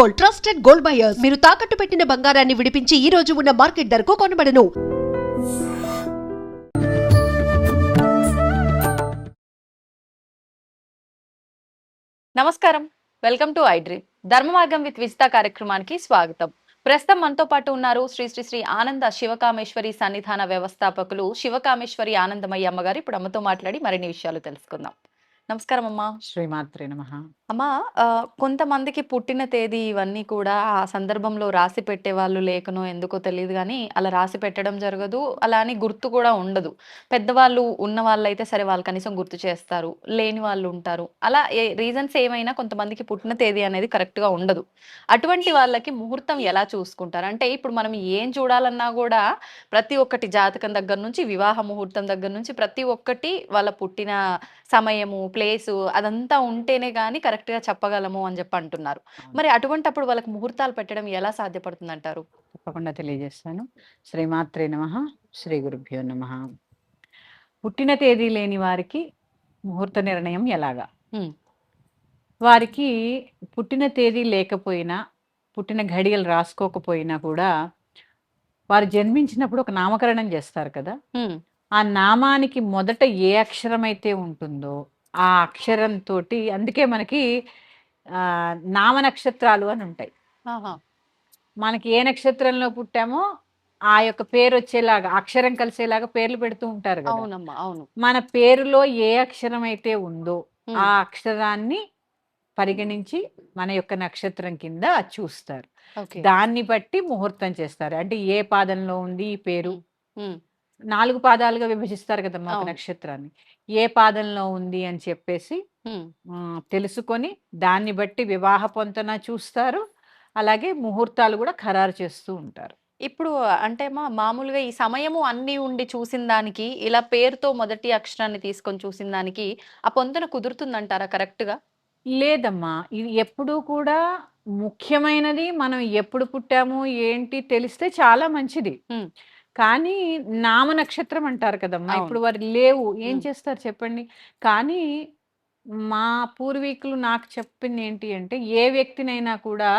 Gold trusted gold buyers. మీరు తాకట్టు పెట్టిన బంగారాన్ని విడిపించి ఈ రోజు ఉన్న మార్కెట్ ధరకు కొనబడను. నమస్కారం. వెల్కమ్ టు ఐడ్రీమ్ ధర్మ మార్గం విత్ విజిత కార్యక్రమానికి స్వాగతం. ప్రస్తుతం మనతో పాటు ఉన్నారు శ్రీ శ్రీ శ్రీ ఆనంద శివకామేశ్వరి సన్నిధాన వ్యవస్థాపకులు శివకామేశ్వరి ఆనందమయ్య అమ్మగారు. ఇప్పుడు అమ్మతో మాట్లాడి మరిన్ని విషయాలు తెలుసుకుందాం. నమస్కారం అమ్మా శ్రీమాత్రే నమ. అమ్మా కొంతమందికి పుట్టిన తేదీ ఇవన్నీ కూడా ఆ సందర్భంలో రాసి పెట్టే వాళ్ళు లేకనో ఎందుకో తెలియదు కానీ అలా రాసి పెట్టడం జరగదు. అలా అని గుర్తు కూడా ఉండదు. పెద్దవాళ్ళు ఉన్న వాళ్ళైతే సరే వాళ్ళు కనీసం గుర్తు చేస్తారు. లేని వాళ్ళు ఉంటారు. అలా ఏ రీజన్స్ ఏమైనా కొంతమందికి పుట్టిన తేదీ అనేది correct గా ఉండదు. అటువంటి వాళ్ళకి ముహూర్తం ఎలా చూసుకుంటారు? అంటే ఇప్పుడు మనం ఏం చూడాలన్నా కూడా ప్రతి ఒక్కటి జాతకం దగ్గర నుంచి వివాహ ముహూర్తం దగ్గర నుంచి ప్రతి ఒక్కటి వాళ్ళ పుట్టిన సమయము ప్లేసు అదంతా ఉంటేనే కానీ కరెక్ట్గా చెప్పగలము అని చెప్పి అంటున్నారు. మరి అటువంటప్పుడు వాళ్ళకి ముహూర్తాలు పెట్టడం ఎలా సాధ్యపడుతుంది అంటారు తప్పకుండా తెలియజేస్తాను. శ్రీమాత్రే నమ శ్రీ గురుభ్యో నమ. పుట్టిన తేదీ లేని వారికి ముహూర్త నిర్ణయం ఎలాగా. వారికి పుట్టిన తేదీ లేకపోయినా పుట్టిన ఘడియలు రాసుకోకపోయినా కూడా వారు జన్మించినప్పుడు ఒక నామకరణం చేస్తారు కదా? ఆ నామానికి మొదట ఏ అక్షరం అయితే ఉంటుందో ఆ అక్షరంతో అందుకే మనకి ఆ, నామ నక్షత్రాలు అని ఉంటాయి. మనకి ఏ నక్షత్రంలో పుట్టామో ఆ యొక్క పేరు వచ్చేలాగా అక్షరం కలిసేలాగా పేర్లు పెడుతూ ఉంటారు కదా! అవునమ్మా! అవును. మన పేరులో ఏ అక్షరం అయితే ఉందో. ఆ అక్షరాన్ని పరిగణించి మన యొక్క నక్షత్రం కింద చూస్తారు. దాన్ని బట్టి ముహూర్తం చేస్తారు. అంటే ఏ పాదంలో ఉంది ఈ పేరు. నాలుగు పాదాలుగా విభజిస్తారు కదా అవును. నక్షత్రాన్ని. ఏ పాదంలో ఉంది అని చెప్పేసి తెలుసుకొని దాన్ని బట్టి వివాహ పొంతన చూస్తారు. అలాగే ముహూర్తాలు కూడా ఖరారు చేస్తూ ఉంటారు. ఇప్పుడు అంటే మా మామూలుగా ఈ సమయము అన్ని ఉండి చూసిన దానికి ఇలా పేరుతో మొదటి అక్షరాన్ని తీసుకొని చూసిన దానికి ఆ పొంతన కుదురుతుందంటారా కరెక్ట్గా లేదమ్మా. ఇది ఎప్పుడూ కూడా ముఖ్యమైనది మనం ఎప్పుడు పుట్టాము ఏంటి తెలిస్తే చాలా మంచిది. కానీ నామ నక్షత్రం అంటారు కదమ్మా. ఇప్పుడు వారు లేవు ఏం. చేస్తారు చెప్పండి కానీ మా పూర్వీకులు నాకు చెప్పింది ఏంటి అంటే ఏ వ్యక్తినైనా కూడా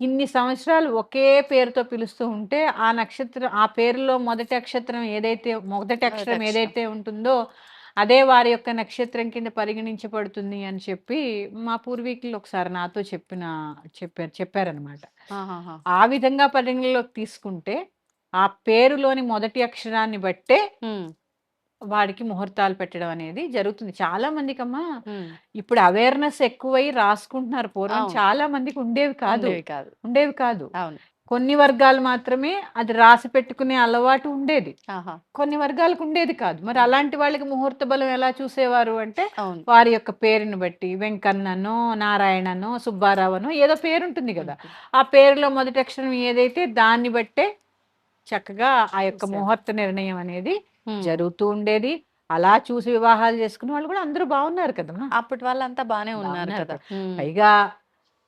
ఇన్ని సంవత్సరాలు ఒకే పేరుతో పిలుస్తూ ఉంటే ఆ నక్షత్రం ఆ పేరులో మొదటి అక్షరం ఏదైతే మొదటి అక్షరం. ఏదైతే ఉంటుందో అదే వారి యొక్క నక్షత్రం కింద పరిగణించబడుతుంది అని చెప్పి మా పూర్వీకులు ఒకసారి నాతో చెప్పిన చెప్పారు చెప్పారనమాట. ఆ విధంగా పరిగణలోకి తీసుకుంటే ఆ పేరులోని మొదటి అక్షరాన్ని బట్టే. వాడికి ముహూర్తాలు పెట్టడం అనేది జరుగుతుంది. చాలా మందికి అమ్మా. ఇప్పుడు అవేర్నెస్ ఎక్కువై రాసుకుంటున్నారు పూర్వం. చాలా మందికి ఉండేవి కాదు. ఉండేవి కాదు. ఉండేవి కాదు. అవును. కొన్ని వర్గాలు మాత్రమే అది రాసి పెట్టుకునే అలవాటు ఉండేది. కొన్ని వర్గాలకు ఉండేది కాదు. మరి అలాంటి వాళ్ళకి ముహూర్త బలం ఎలా చూసేవారు అంటే వారి యొక్క పేరుని బట్టి వెంకన్ననో నారాయణనో సుబ్బారావనో ఏదో పేరు ఉంటుంది. కదా ఆ పేరులో మొదటి అక్షరం ఏదైతే దాన్ని బట్టే చక్కగా ఆ యొక్క. ముహూర్త నిర్ణయం అనేది. జరుగుతూ ఉండేది అలా చూసి వివాహాలు చేసుకునే వాళ్ళు కూడా అందరూ బాగున్నారు కదమ్మా అప్పటి వాళ్ళంతా బానే ఉన్నారు కదా. పైగా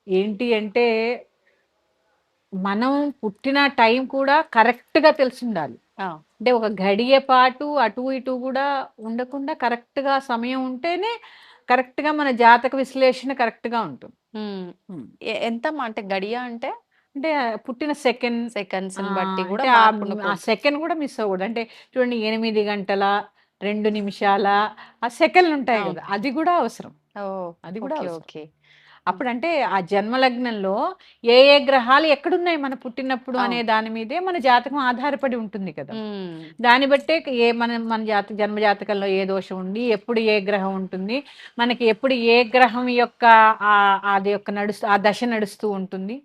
ఏంటి అంటే మనం పుట్టిన టైం కూడా కరెక్ట్గా తెలిసి ఉండాలి ఆ. అంటే ఒక గడియ పాటు అటు ఇటు కూడా ఉండకుండా కరెక్ట్గా సమయం ఉంటేనే కరెక్ట్గా మన జాతక విశ్లేషణ కరెక్ట్గా ఉంటుంది హ్మ్. ఎ- ఎంతమ్మా అంటే గడియ అంటే అంటే పుట్టిన సెకండ్ సెకండ్స్ బట్టి కూడా ఆ-. సెకండ్ కూడా మిస్ అవ్వకూడదు అంటే చూడండి ఎనిమిది గంటల రెండు నిమిషాల ఆ సెకండ్లు ఉంటాయి. కదా అది కూడా అవసరం అది కూడా. ఓకే అప్పుడంటే ఆ జన్మలగ్నంలో ఏ ఏ గ్రహాలు ఎక్కడున్నాయి మన పుట్టినప్పుడు అనే. దాని మీదే మన జాతకం ఆధారపడి ఉంటుంది కదా. దాన్ని బట్టే ఏ మన మన జాత జన్మ జాతకంలో ఏ దోషం ఉంది ఎప్పుడు ఏ గ్రహం ఉంటుంది మనకి ఎప్పుడు ఏ గ్రహం యొక్క ఆ అది యొక్క నడుస్తూ ఆ దశ నడుస్తూ ఉంటుంది.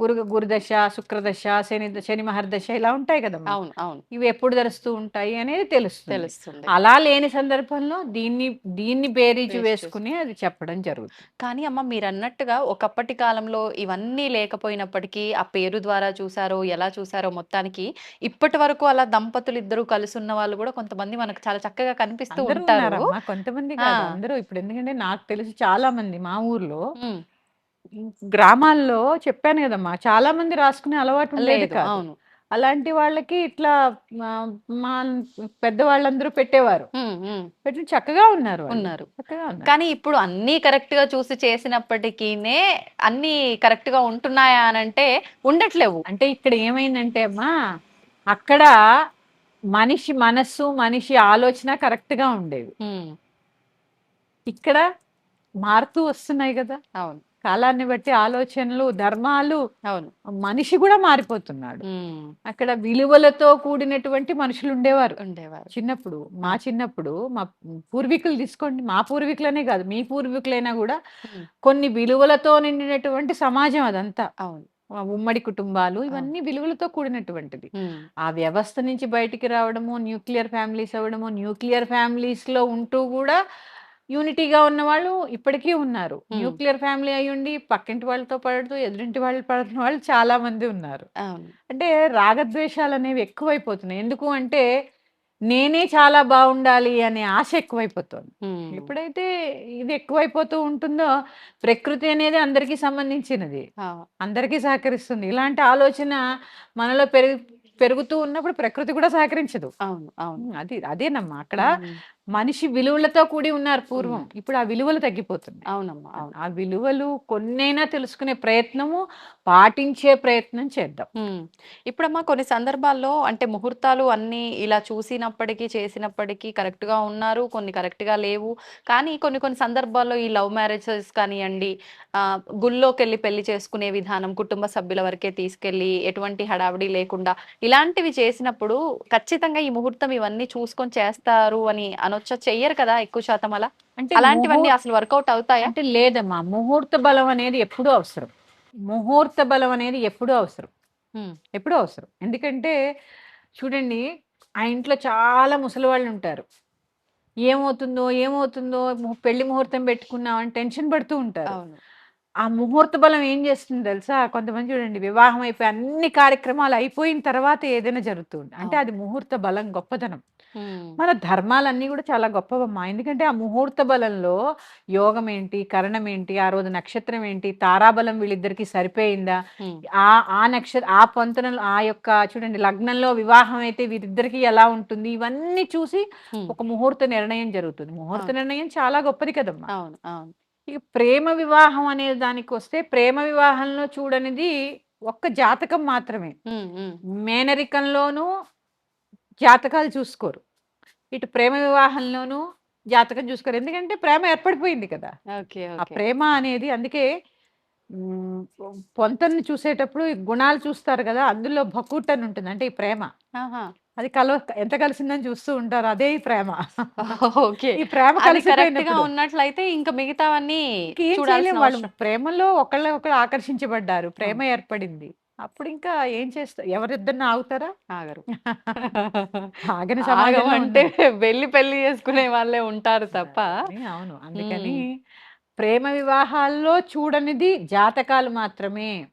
గురు గురుదశ శుక్రదశ శని శని మహర్దశ ఇలా ఉంటాయి కదా అవును అవును. ఇవి ఎప్పుడు ధరుస్తూ ఉంటాయి అనేది తెలుస్తుంది. తెలుస్తుంది. అలా లేని సందర్భంలో దీన్ని దీన్ని బేరీజు వేసుకుని అది చెప్పడం జరుగుతుంది. కానీ అమ్మ మీరు అన్నట్టుగా ఒకప్పటి కాలంలో ఇవన్నీ లేకపోయినప్పటికీ ఆ పేరు ద్వారా చూసారో ఎలా చూసారో మొత్తానికి ఇప్పటి వరకు అలా దంపతులు ఇద్దరు కలిసి ఉన్న వాళ్ళు కూడా కొంతమంది మనకు చాలా చక్కగా కనిపిస్తూ అందరూ ఉంటారు ఉన్నారమ్మా కొంతమంది కాదు ఆ. అందరూ ఇప్పుడు ఎందుకంటే నాకు తెలిసి చాలా మంది మా ఊర్లో. గ్రామాల్లో చెప్పాను కదమ్మా చాలా మంది రాసుకునే అలవాటు ఉండేది లేదు కాదు అవును అలాంటి వాళ్ళకి ఇట్లా మా పెద్దవాళ్ళందరూ పెట్టేవారు. పెట్టి చక్కగా ఉన్నారు. ఉన్నారు. కానీ ఇప్పుడు అన్ని కరెక్ట్గా చూసి చేసినప్పటికీనే అన్ని కరెక్ట్గా ఉంటున్నాయా అని అంటే ఉండట్లేవు. అంటే ఇక్కడ ఏమైందంటే అమ్మా అక్కడ మనిషి మనస్సు మనిషి ఆలోచన కరెక్ట్గా ఉండేవి ఇక్కడ మారుతూ వస్తున్నాయి కదా. అవును. కాలాన్ని బట్టి ఆలోచనలు ధర్మాలు అవును. మనిషి కూడా మారిపోతున్నాడు. అక్కడ విలువలతో కూడినటువంటి మనుషులు ఉండేవారు. ఉండేవారు. చిన్నప్పుడు మా చిన్నప్పుడు మా పూర్వీకులు తీసుకోండి మా పూర్వీకులనే కాదు మీ పూర్వీకులైనా కూడా కొన్ని విలువలతో నిండినటువంటి సమాజం అదంతా. అవును. ఉమ్మడి కుటుంబాలు ఇవన్నీ విలువలతో కూడినటువంటిది. ఆ వ్యవస్థ నుంచి బయటికి రావడము న్యూక్లియర్ ఫ్యామిలీస్ అవ్వడము న్యూక్లియర్ ఫ్యామిలీస్లో ఉంటూ కూడా యూనిటీగా ఉన్న వాళ్ళు ఇప్పటికీ ఉన్నారు. న్యూక్లియర్ ఫ్యామిలీ అయి ఉండి పక్కింటి వాళ్ళతో పడుతూ ఎదురింటి వాళ్ళు పడుతున్న వాళ్ళు చాలా మంది ఉన్నారు అంటే రాగద్వేషాలు అనేవి ఎక్కువైపోతున్నాయి. ఎందుకు అంటే నేనే చాలా బాగుండాలి అనే ఆశ ఎక్కువైపోతుంది. ఎప్పుడైతే ఇది ఎక్కువైపోతూ ఉంటుందో ప్రకృతి అనేది అందరికీ సంబంధించినది. అందరికీ సహకరిస్తుంది. ఇలాంటి ఆలోచన మనలో పెరుగు పెరుగుతూ ఉన్నప్పుడు ప్రకృతి కూడా సహకరించదు. అవును అవును. అది అదేనమ్మా. అక్కడ మనిషి విలువలతో కూడి ఉన్నారు పూర్వం. ఇప్పుడు ఆ విలువలు తగ్గిపోతున్నాయి. అవునమ్మా అవును. ఆ విలువలు కొన్నైనా తెలుసుకునే ప్రయత్నము పాటించే ప్రయత్నం చేద్దాం. ఇప్పుడమ్మా కొన్ని సందర్భాల్లో అంటే ముహూర్తాలు అన్ని ఇలా చూసినప్పటికీ చేసినప్పటికీ కరెక్ట్గా ఉన్నారు కొన్ని కరెక్ట్గా లేవు. కానీ కొన్ని కొన్ని సందర్భాల్లో ఈ లవ్ మ్యారేజెస్ కానివ్వండి ఆ, గుళ్ళోకి వెళ్ళి పెళ్ళి చేసుకునే విధానం కుటుంబ సభ్యుల వరకే తీసుకెళ్ళి ఎటువంటి హడావిడి లేకుండా ఇలాంటివి చేసినప్పుడు ఖచ్చితంగా ఈ ముహూర్తం ఇవన్నీ చూసుకొని చేస్తారు అని అనొచ్చా చెయ్యరు కదా ఎక్కువ శాతం అలా? అంటే అలాంటివన్నీ అసలు వర్కౌట్ అవుతాయా? అంటే లేదమ్మా ముహూర్త బలం అనేది ఎప్పుడూ అవసరం. ముహూర్త బలం అనేది ఎప్పుడూ అవసరం. ఎప్పుడూ అవసరం. ఎందుకంటే చూడండి ఆ ఇంట్లో చాలా ముసలి వాళ్ళు ఉంటారు. ఏమవుతుందో ఏమవుతుందో పెళ్ళి ముహూర్తం పెట్టుకున్నామని టెన్షన్ పడుతూ ఉంటారు. ఆ ముహూర్త బలం ఏం చేస్తుంది తెలుసా? కొంతమంది చూడండి వివాహం అయిపోయి అన్ని కార్యక్రమాలు అయిపోయిన తర్వాత ఏదైనా జరుగుతుంది అంటే. అది ముహూర్త బలం గొప్పతనం. ఉమ్, మన ధర్మాలన్నీ కూడా చాలా గొప్పవమ్మా. ఎందుకంటే ఆ ముహూర్త బలంలో యోగం ఏంటి కరణం ఏంటి ఆ రోజు నక్షత్రం ఏంటి తారాబలం వీళ్ళిద్దరికి సరిపోయిందా? ఆ ఆ నక్షత్ర ఆ పొంతనలు ఆ యొక్క చూడండి లగ్నంలో వివాహం అయితే వీరిద్దరికి ఎలా ఉంటుంది? ఇవన్నీ చూసి ఒక ముహూర్త నిర్ణయం జరుగుతుంది. ముహూర్త. నిర్ణయం చాలా గొప్పది కదమ్మా. అవును. అవును. ఇక ప్రేమ వివాహం అనే దానికి వస్తే ప్రేమ వివాహంలో చూడనిది ఒక్క జాతకం మాత్రమే. మేనరికంలోనూ జాతకాలు చూసుకోరు. ఇటు ప్రేమ వివాహంలోనూ జాతకం చూసుకోరు. ఎందుకంటే ప్రేమ ఏర్పడిపోయింది కదా. ఆ ప్రేమ అనేది అందుకే మ్, పొంతన్ని చూసేటప్పుడు గుణాలు చూస్తారు కదా అందులో భకూట్ అని ఉంటుంది. అంటే ఈ ప్రేమ. అది కల ఎంత కలిసిందని చూస్తూ ఉంటారు అదే ఈ ప్రేమ. ఓకే. ఈ ప్రేమ అది కరెక్ట్గా కలిసిపోయినప్పుడు ఉన్నట్లయితే ఇంకా మిగతావన్నీ వాళ్ళు. ప్రేమలో ఒకళ్ళ ఒకళ్ళు ఆకర్షించబడ్డారు. ప్రేమ ఏర్పడింది. అప్పుడు ఇంకా ఏం చేస్తారు ఎవరిద్దరిని ఆగుతారా? ఆగరు. ఆగని ఆగం సమాజంలో అంటే. వెళ్ళి పెళ్ళి చేసుకునే వాళ్ళే ఉంటారు తప్ప. అవును. అందుకని. ప్రేమ వివాహాల్లో చూడనిది జాతకాలు మాత్రమే.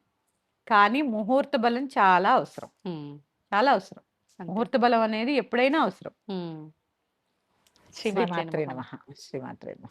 కానీ ముహూర్త బలం చాలా అవసరం. చాలా అవసరం. ముహూర్త బలం అనేది ఎప్పుడైనా అవసరం. శ్రీమాత్రే నమః. శ్రీమాత్రే నమః.